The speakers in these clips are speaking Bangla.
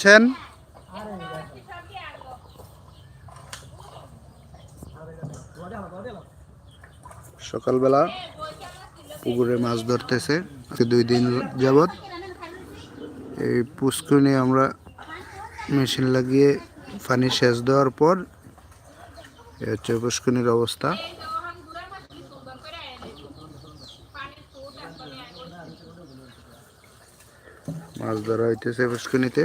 আছেন সকালবেলা পুকুরে মাছ ধরতেছে দুই দিন যাবৎ। এই পুষ্করিণী আমরা মেশিন লাগিয়ে পানি সেচ দেওয়ার পর এ হচ্ছে পুষ্করিণীর অবস্থা। মাছ ধরা হইতেছে পুষ্করিণীতে।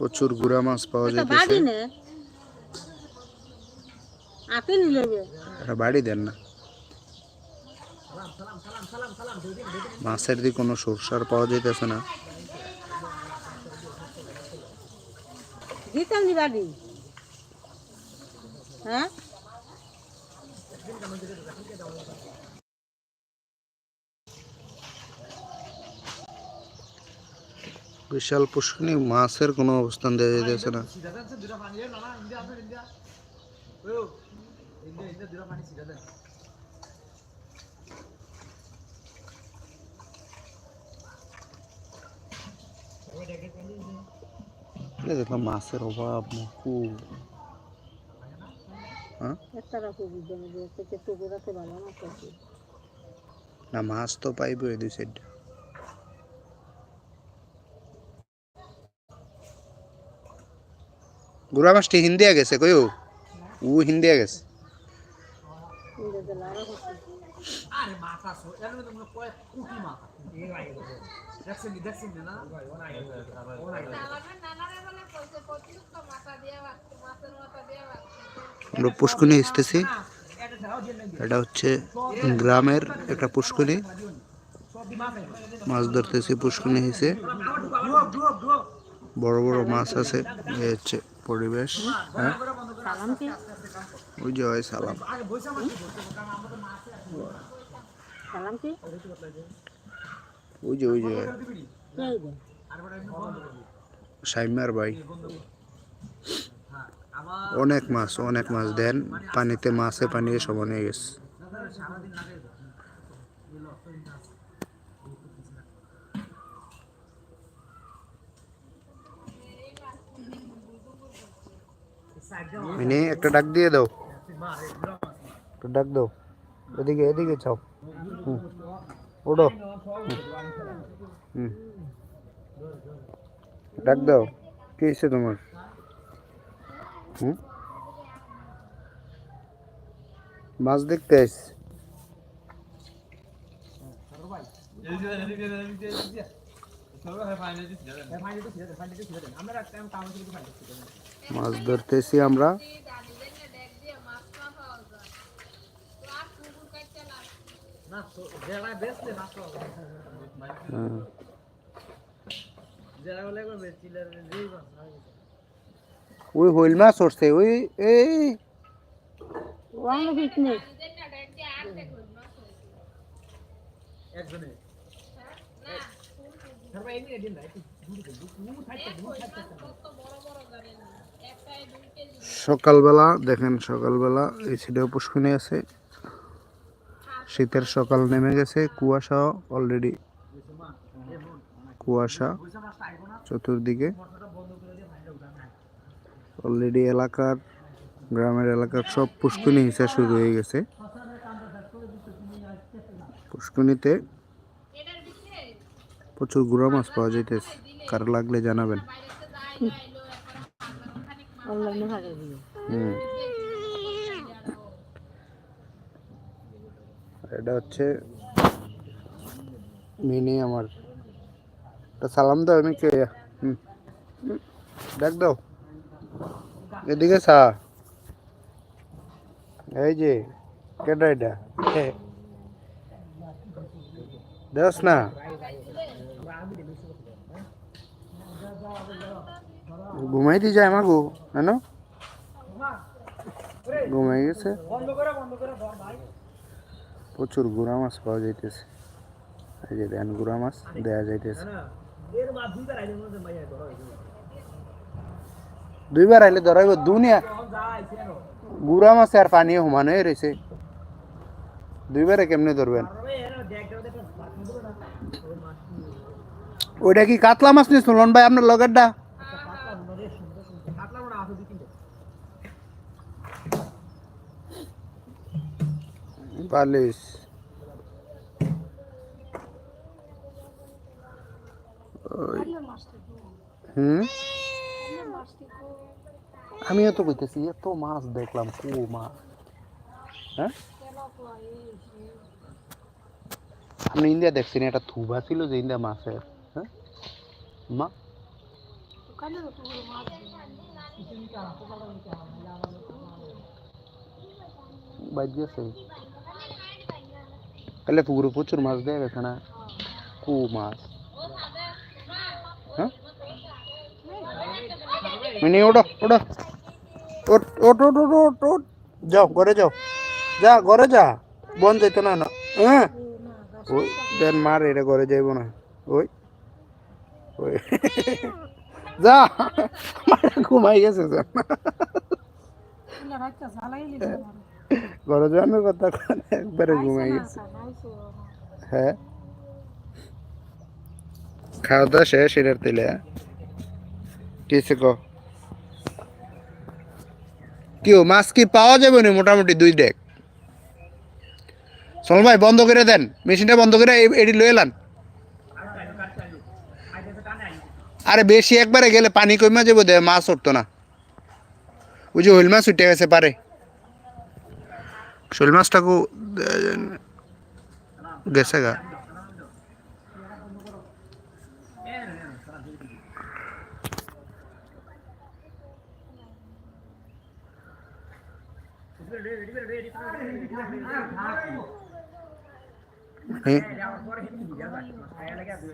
প্রচুর গুড়া মাছ পাওয়া যাইতেছে। বাড়ি দেন না। মাছের দিয়ে কোনো সরষার পাওয়া যাইতেছে না। দিতাম নি। বাড়ি হ্যাঁ? বিশাল পুষ্করিণী মাছের কোনো অবস্থান দেওয়া যাইতেছে না। এই দেখলাম মাছের অভাব হ্যাঁ ভালো না মাছ তো পাইব এই দুই সাইড গুড়া মাছটি হিন্দিয়া গেছে কইও ও হিন্দিয়া গেছে ইংরেজি লারা করছে আমরা পুষ্কনি এসতেছি এটা হচ্ছে গ্রামের একটা পুষ্কনি। মাছ ধরতেছি পুষ্কনি হিসে বড় বড় মাছ আছে এই হচ্ছে পরিবেশ হ্যাঁ? সালাম কি ওই যে হয় সালাম। সালাম কি? ওই যে ওই যে। সাইমার ভাই। অনেক মাছ অনেক মাছ। দেন, পানিতে মাছে পানি সমান হয়ে গেছে মিনি, একটা ডাক দিয়ে দাও। একটা ডাক দাও। এদিকে এদিকে চাও হুম। ওডো হুম ডাক দাও কি হয়েছে তোমার হুম মাছ দেখতে আইস মাছ ধরতেছি আমরা হ্যাঁ। ওই হইল মাছ উঠছে ওই এই। সকালবেলা দেখেন সকালবেলা এই সাইডেও পুষ্কনি আছে। শীতের সকাল নেমে গেছে কুয়াশা অলরেডি কুয়াশা চতুর্দিকে। অলরেডি এলাকার গ্রামের এলাকার সব পুষ্কুনি হিসা শুরু হয়ে গেছে। পুষ্কনিতে প্রচুর গুড়া মাছ পাওয়া যাইতেছে। কার লাগলে জানাবেন। হুম। এটা হচ্ছে মিনি আমার। সালাম দাও আমি কে ডাক দাও। এদিকে সা। এই যে কেটা এটা? দেস না। ঘুমাই দিয়ে যায় আমাগো, কেন? ঘুমাই গেছে। প্রচুর গুড়া মাছ পাওয়া যাইতেছে। এই যে দেন গুড়া মাছ দেয়া যাইতেছে। দুইবার আইলে ধরাইব দুনিয়া গুড়া মাছ আর পানি সমান হয়ে রয়েছে দুইবারে কেমনে ধরবেন? ওইটা কি কাতলা মাছ নিয়ে শুনলেন ভাই? আপনার লগেরটা? বালিশ ওই হুম আমিও তো কইতেছি এত মাছ দেখলাম কো মাছ হ্যাঁ আপনি ইন্ডিয়া দেখছেন এটা থুবা ছিল যে ইন্ডিয়া মাছের হ্যাঁ মা বাইর গেছে তাহলে পুকুরে প্রচুর মাছ দেয়া গেছে না কু মাছ হ্যাঁ মিনি ওঠো ওঠো ওট ওট ওট ওট ওট ওট যাও ঘরে যাও যা ঘরে যা বন যাইতো না না হ্যাঁ ওই দেন মার এটা ঘরে যাইব না ওই ওই যা মারা ঘুমাই গেছে যা ঘরে যাওয়ানোর কথা একবারে ঘুমাই গেছে। হ্যাঁ। খাওয়া দাওয়া শেষ এটার তেলে কিসে কো কি? ও মাছ কি পাওয়া যাবে না মোটামুটি দুই ডেক সোল ভাই বন্ধ করে দেন। মেশিনটা বন্ধ করে এটি লয়ে এলান। আরে বেশি একবারে গেলে পানি কমে যাব দে মাছ উঠতো না। ওই যে হইল মাছ উঠে গেছে পারে। শোল মাছটাকে গেছে গা মিনি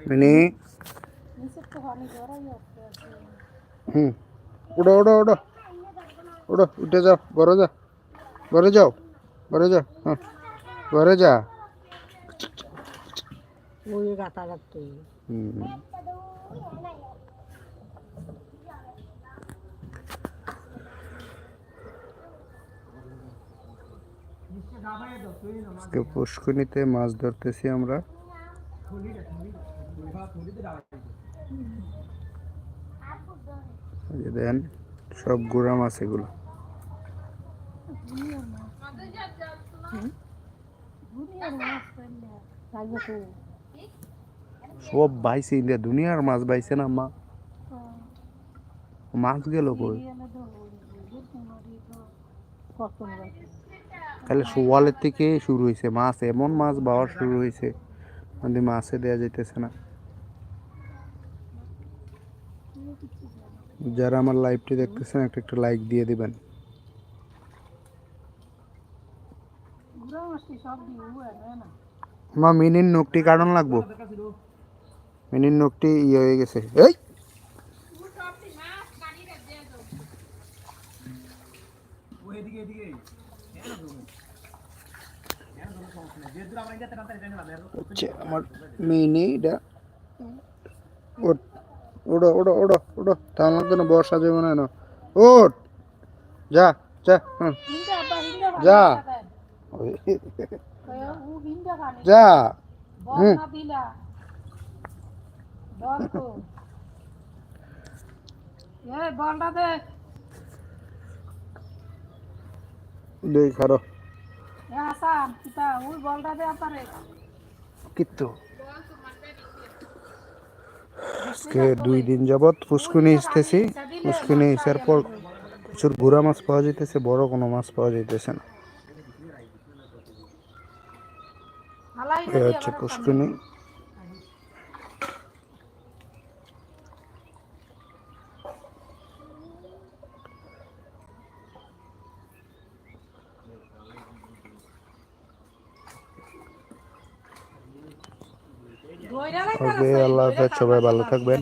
মিনি হুম উঠো উঠো উঠো উঠো উঠে যাও ঘরে যা ঘরে যা হ্যাঁ ঘরে যা। ওই গাতা গাতে হুম আজকে পুষ্কনিতে মাছ ধরতেছি আমরা। দেন সব গুড়া মাছ এগুলো। সব বাইছে, ইন্ডিয়া দুনিয়ার মাছ বাইছে না, মা। মাছ গেল কই? তাহলে সোয়ালের থেকে শুরু হয়েছে মাছ, এমন মাছ পাওয়া শুরু হয়েছে মানে মাছে দেওয়া যাইতেছে না। যারা আমার লাইভটি দেখতেছেন একটা একটা লাইক দিয়ে দিবেন ঘুরা মাছটি সব দিয়ে না মা মিনির নখটি কাটন লাগবো? মিনির নখটি ইয়ে হয়ে গেছে। এই! হচ্ছে আমার ওড়ো ওড়ো ওড়ো ওড়ো। না বর্ষা যাবে না ওট যা যা যা। যা। হুম। দুই দিন যাবৎ পুষ্কুনি ইসতেছি পুষ্কুনি ইসার পর প্রচুর গুড়া মাছ পাওয়া যাইতেছে, বড় কোনো মাছ পাওয়া যাইতেছে না। এ হচ্ছে পুষ্কুনি ওকে আল্লাহ হাফেজ সবাই ভালো থাকবেন।